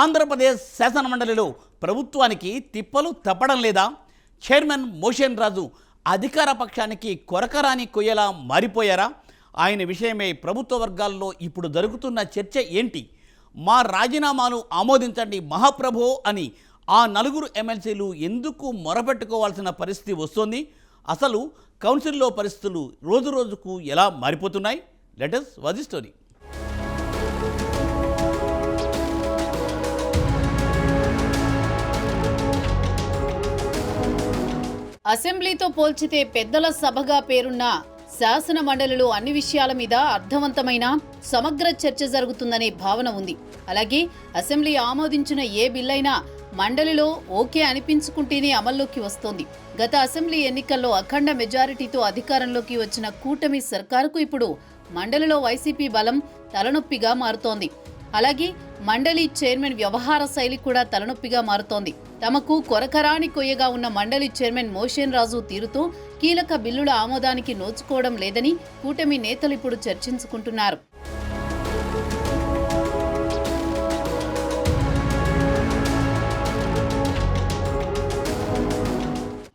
ఆంధ్రప్రదేశ్ శాసనమండలిలో ప్రభుత్వానికి తిప్పలు తప్పడం లేదా? చైర్మన్ మోషన్ రాజు అధికార పక్షానికి కొరకరాని కొయ్యలా మారిపోయారా? ఆయన విషయమై ప్రభుత్వ వర్గాల్లో ఇప్పుడు జరుగుతున్న చర్చ ఏంటి? మా రాజీనామాను ఆమోదించండి మహాప్రభో అని ఆ నలుగురు ఎమ్మెల్సీలు ఎందుకు మొరపెట్టుకోవాల్సిన పరిస్థితి వస్తోంది? అసలు కౌన్సిల్లో పరిస్థితులు రోజు రోజుకు ఎలా మారిపోతున్నాయి? లెటర్స్ వది స్టోరీ అసెంబ్లీతో పోల్చితే పెద్దల సభగా పేరున్న శాసన మండలిలో అన్ని విషయాల మీద అర్థవంతమైన సమగ్ర చర్చ జరుగుతుందనే భావన ఉంది. అలాగే అసెంబ్లీ ఆమోదించిన ఏ బిల్లైనా మండలిలో ఓకే అనిపించుకుంటేనే అమల్లోకి వస్తోంది. గత అసెంబ్లీ ఎన్నికల్లో అఖండ మెజారిటీతో అధికారంలోకి వచ్చిన కూటమి సర్కారుకు ఇప్పుడు మండలిలో వైసీపీ బలం తలనొప్పిగా మారుతోంది. అలాగే మండలి చైర్మన్ వ్యవహార శైలి కూడా తలనొప్పిగా మారుతోంది. తమకు కొరకరాని కొయ్యగా ఉన్న మండలి చైర్మన్ మోషన్ రాజు తీరుతో కీలక బిల్లుల ఆమోదానికి నోచుకోవడం లేదని కూటమి నేతలు ఇప్పుడు చర్చించుకుంటున్నారు.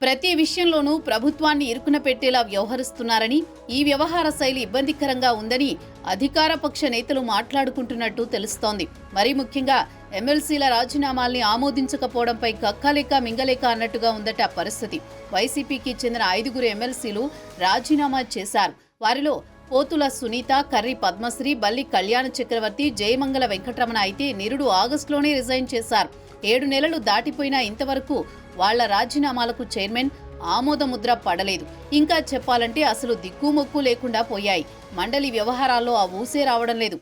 ప్రతి విషయంలోనూ ప్రభుత్వాన్ని ఇరుకున పెట్టేలా వ్యవహరిస్తున్నారని ఈ వ్యవహార శైలి ఇబ్బందికరంగా ఉందని అధికార పక్ష నేతలు మాట్లాడుకుంటున్నట్టు తెలుస్తోంది. మరీ ముఖ్యంగా ఎమ్మెల్సీల రాజీనామాల్ని ఆమోదించకపోవడంపై కక్కలేక మింగలేక అన్నట్టుగా ఉందట పరిస్థితి. వైసీపీకి చెందిన ఐదుగురు ఎమ్మెల్సీలు రాజీనామా చేశారు. వారిలో పోతుల సునీత కర్రి పద్మశ్రీ బల్లి కళ్యాణ చక్రవర్తి జయమంగళ వెంకటరమణ అయితే నిరుడు ఆగస్టులోనే రిజైన్ చేశారు. ఏడు నెలలు దాటిపోయినా ఇంతవరకు వాళ్ళ రాజీనామాలకు చైర్మన్ ఆమోదముద్ర పడలేదు. ఇంకా చెప్పాలంటే అసలు దిక్కుమొక్కు లేకుండా పోయాయి. మండలి వ్యవహారాల్లో ఆ ఊసే రావడం లేదు.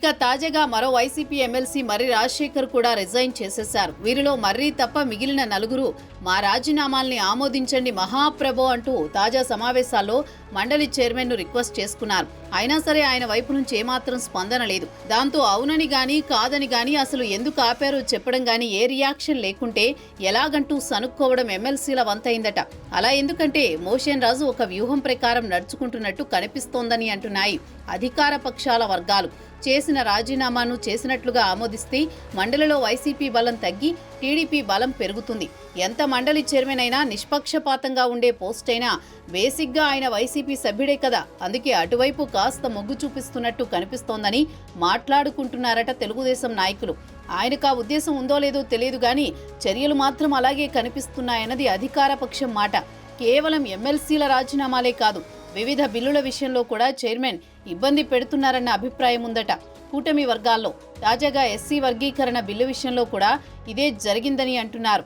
ఇక తాజాగా మరో వైసీపీ ఎమ్మెల్సీ మర్రి రాజశేఖర్ కూడా రిజైన్ చేసేశారు. వీరిలో మర్రి తప్ప మిగిలిన నలుగురు మా రాజీనామాల్ని ఆమోదించండి మహాప్రభో అంటూ తాజా సమావేశాల్లో మండలి చైర్మన్ను రిక్వెస్ట్ చేసుకున్నారు. అయినా సరే ఆయన వైపు నుంచి ఏమాత్రం స్పందన లేదు. దాంతో అవునని గాని కాదని గాని అసలు ఎందుకు ఆపారో చెప్పడం గాని ఏ రియాక్షన్ లేకుంటే ఎలాగంటూ సనుక్కోవడం ఎమ్మెల్సీల వంతైందట. అలా ఎందుకంటే మోషన్ రాజు ఒక వ్యూహం ప్రకారం నడుచుకుంటున్నట్టు కనిపిస్తోందని అంటున్నాయి అధికార పక్షాల వర్గాలు. చేసిన రాజీనామాను చేసినట్లుగా ఆమోదిస్తే మండలిలో వైసీపీ బలం తగ్గి టీడీపీ బలం పెరుగుతుంది. ఎంత మండలి చైర్మన్ అయినా నిష్పక్షపాతంగా ఉండే పోస్ట్ అయినా బేసిక్గా ఆయన వైసీపీ సభ్యుడే కదా. అందుకే అటువైపు కాస్త మొగ్గు చూపిస్తున్నట్టు కనిపిస్తోందని మాట్లాడుకుంటున్నారట తెలుగుదేశం నాయకులు. ఆయనకు ఆ ఉద్దేశం ఉందో లేదో తెలియదు కానీ చర్యలు మాత్రం అలాగే కనిపిస్తున్నాయన్నది అధికార పక్షం మాట. కేవలం ఎమ్మెల్సీల రాజీనామాలే కాదు వివిధ బిల్లుల విషయంలో కూడా చైర్మన్ ఇబ్బంది పెడుతున్నారన్న అభిప్రాయం ఉందట. కూటమి వర్గాల్లో తాజాగా ఎస్సీ వర్గీకరణ బిల్లు విషయంలో కూడా ఇదే జరిగిందని అంటున్నారు.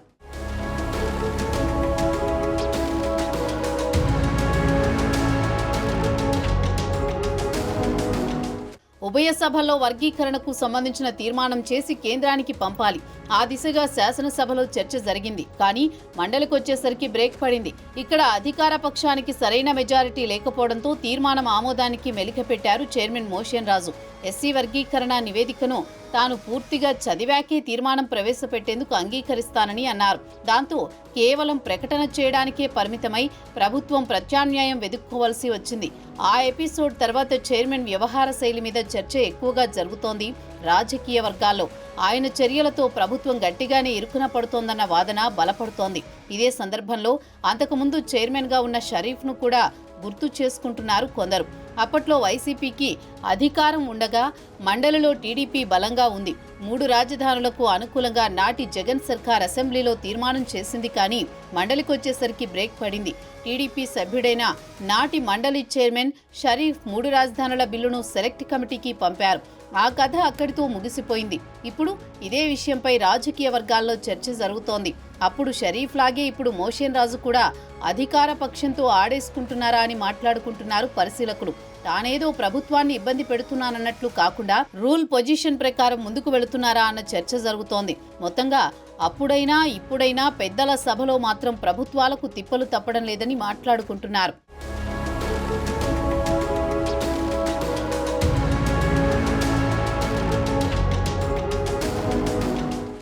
ఉభయ సభల్లో వర్గీకరణకు సంబంధించిన తీర్మానం చేసి కేంద్రానికి పంపాలి. ఆ దిశగా శాసనసభలో చర్చ జరిగింది. కానీ మండలికొచ్చేసరికి బ్రేక్ పడింది. ఇక్కడ అధికార పక్షానికి సరైన మెజారిటీ లేకపోవడంతో తీర్మానం ఆమోదానికి మెలికపెట్టారు చైర్మన్ మోషన్ రాజు. ఎస్సీ వర్గీకరణ నివేదికను తాను పూర్తిగా చదివాకే తీర్మానం ప్రవేశపెట్టేందుకు అంగీకరిస్తానని అన్నారు. దాంతో కేవలం ప్రకటన చేయడానికే పరిమితమై ప్రభుత్వం ప్రత్యామ్నాయం వెతుక్కోవలసి వచ్చింది. ఆ ఎపిసోడ్ తర్వాత చైర్మన్ వ్యవహార శైలి మీద చర్చ ఎక్కువగా జరుగుతోంది రాజకీయ వర్గాల్లో. ఆయన చర్యలతో ప్రభుత్వం గట్టిగానే ఇరుకున పడుతోందన్న వాదన బలపడుతోంది. ఇదే సందర్భంలో అంతకుముందు చైర్మన్గా ఉన్న షరీఫ్ను కూడా గుర్తు చేసుకుంటున్నారు కొందరు. అప్పట్లో వైసీపీకి అధికారం ఉండగా మండలిలో టీడీపీ బలంగా ఉంది. మూడు రాజధానులకు అనుకూలంగా నాటి జగన్ సర్కార్ అసెంబ్లీలో తీర్మానం చేసింది కానీ మండలికొచ్చేసరికి బ్రేక్ పడింది. టీడీపీ సభ్యుడైన నాటి మండలి చైర్మన్ షరీఫ్ మూడు రాజధానుల బిల్లును సెలెక్ట్ కమిటీకి పంపారు. ఆ కథ అక్కడితో ముగిసిపోయింది. ఇప్పుడు ఇదే విషయంపై రాజకీయ వర్గాల్లో చర్చ జరుగుతోంది. అప్పుడు షరీఫ్ లాగే ఇప్పుడు మోషన్ రాజు కూడా అధికార పక్షంతో ఆడేసుకుంటున్నారా అని మాట్లాడుకుంటున్నారు పరిశీలకులు. తానేదో ప్రభుత్వాన్ని ఇబ్బంది పెడుతున్నానన్నట్లు కాకుండా రూల్ పొజిషన్ ప్రకారం ముందుకు వెళుతున్నారా అన్న చర్చ జరుగుతోంది. మొత్తంగా అప్పుడైనా ఇప్పుడైనా పెద్దల సభలో మాత్రం ప్రభుత్వాలకు తిప్పలు తప్పడం లేదని మాట్లాడుకుంటున్నారు.